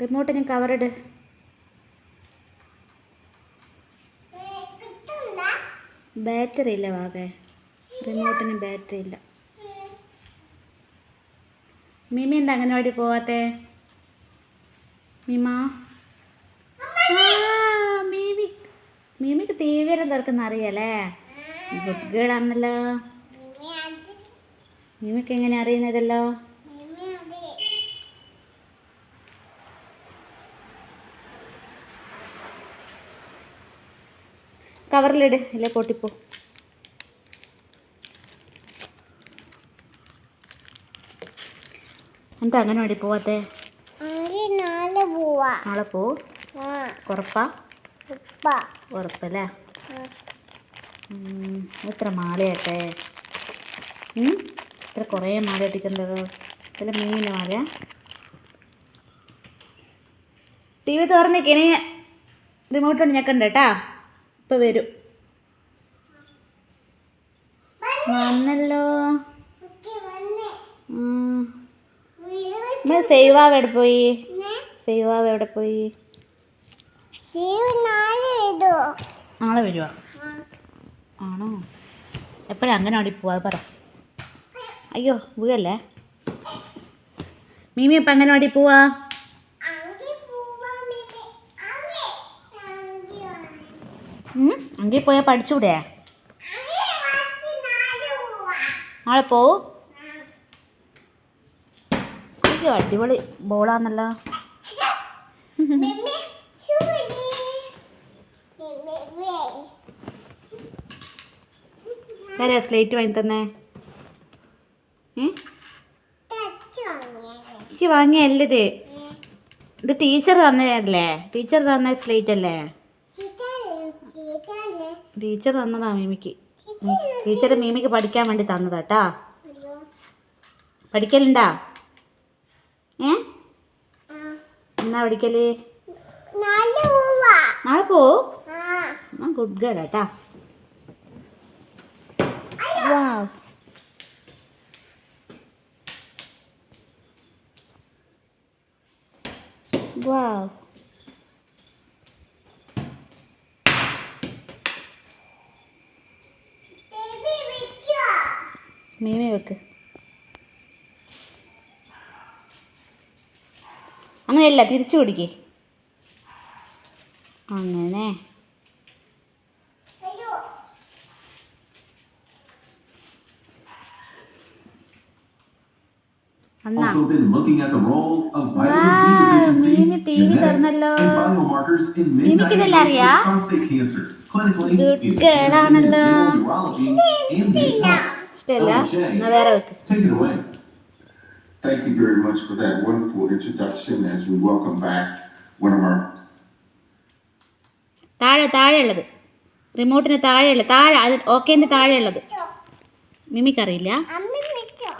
റിമോട്ടിന് കവറിട് battery ഇല്ല വാവേ. റിമോട്ടിന് battery ഇല്ല. മിമി എന്താ അങ്ങനെ പോവാത്തെ? മിമ? മിമാ മിമി. മിമിക്ക് തീവ്രം തീർക്കുന്ന അറിയാലേ ഗുഡ് ഗേൾ ആണല്ലോ മിമിക്ക് എങ്ങനെ അറിയുന്നതല്ലോ? കവറിലിട്. അല്ലേ പൊട്ടിപ്പോ. എന്താ അങ്ങനെ വേണ്ടി പോവാത്തെ നാളെ പോ. ഉറപ്പാ? ഉറപ്പല്ലേ? എത്ര മാലയാട്ടെ? ഉം? ഇത്ര കുറേ മാല ഇട്ടിക്കണ്ടത് ഇതിൽ മീനിന്റെ മാല? ടി വി തുറന്നേക്കിനി റിമോട്ട് കൊണ്ട് ഞെക്കണ്ട കേട്ടാ. ഇപ്പം വരും. വന്നല്ലോ. സേവാവ് എവിടെ പോയി? സേവ് സേവാവ് എവിടെ പോയി? നാളെ വരുവാ? ആണോ? എപ്പോഴാ അങ്ങനെ അവിടെ പോവാ പറ. അയ്യോ വീഴല്ലേ മീമി എപ്പം അങ്ങനെ അവിടെ പോവാ അങ്കി പോവാ മിമി അങ്കി അങ്കി ഉം? അങ്കിൽ പോയാൽ പഠിച്ചുകൂടെ നാളെ പോവാ? അടിപൊളി ബോളാന്നല്ലോ. തരാ സ്ലേറ്റ് വാങ്ങി തന്നെ. ഏ? വാങ്ങിയല്ലേ ഇത് ഇത് ടീച്ചർ തന്നതല്ലേ? ടീച്ചർ തന്ന സ്ലേറ്റ് അല്ലേ? ടീച്ചർ തന്നതാ മീമിക്ക്. ടീച്ചർ മീമിക്ക് പഠിക്കാൻ വേണ്ടി തന്നതാട്ടാ കേട്ടാ പഠിക്കലുണ്ടാ? ഏ? എന്നാ പഠിക്കൽ? നാളെ പോവാ. ഗുഡ് ഗേൾ കേട്ടാ Wow. വാവ്. മീമി വെക്ക്. അങ്ങനെയല്ല തിരിച്ചു കുടിക്കേ അങ്ങനെ. അറിയാണല്ലോ ഇഷ്ടമല്ല എന്നാ വേറെ വെക്ക് Take it away. Thank you very much for that wonderful introduction as we welcome back one of our താഴെ താഴെയുള്ളത് റിമോട്ടിന് താഴെയുള്ള താഴെ അത് ഓക്കേന്റെ താഴെയുള്ളത് മിമിക്കറിയില്ല അമ്മ വിറ്റോ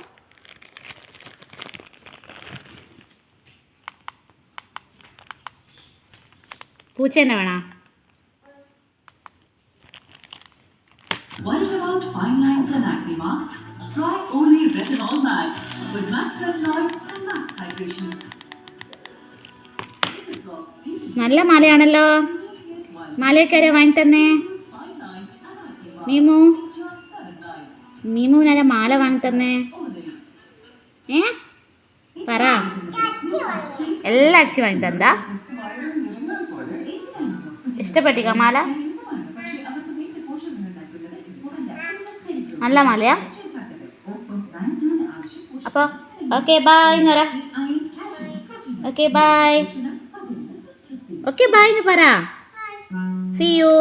പൂച്ച തന്നെ വേണോ Acne marks? Try only Retinol Max with Max Retinol and Max Hydration. നല്ല മാലയാണല്ലോ മലയൊക്കെ വാങ്ങി തന്നേ മീമു മീമുവിനാരാ മാല വാങ്ങി തന്നേ. ഏ പറ എല്ലാ അച്ഛൻ വാങ്ങി തന്നാ ഇഷ്ടപ്പെട്ടിക്ക മാല നല്ല മലയാ. അപ്പോൾ ഓക്കെ ബായ് എന്ന് പറ ഓക്കെ ബായ് ഓക്കെ ബായ് എന്ന് പറ. C U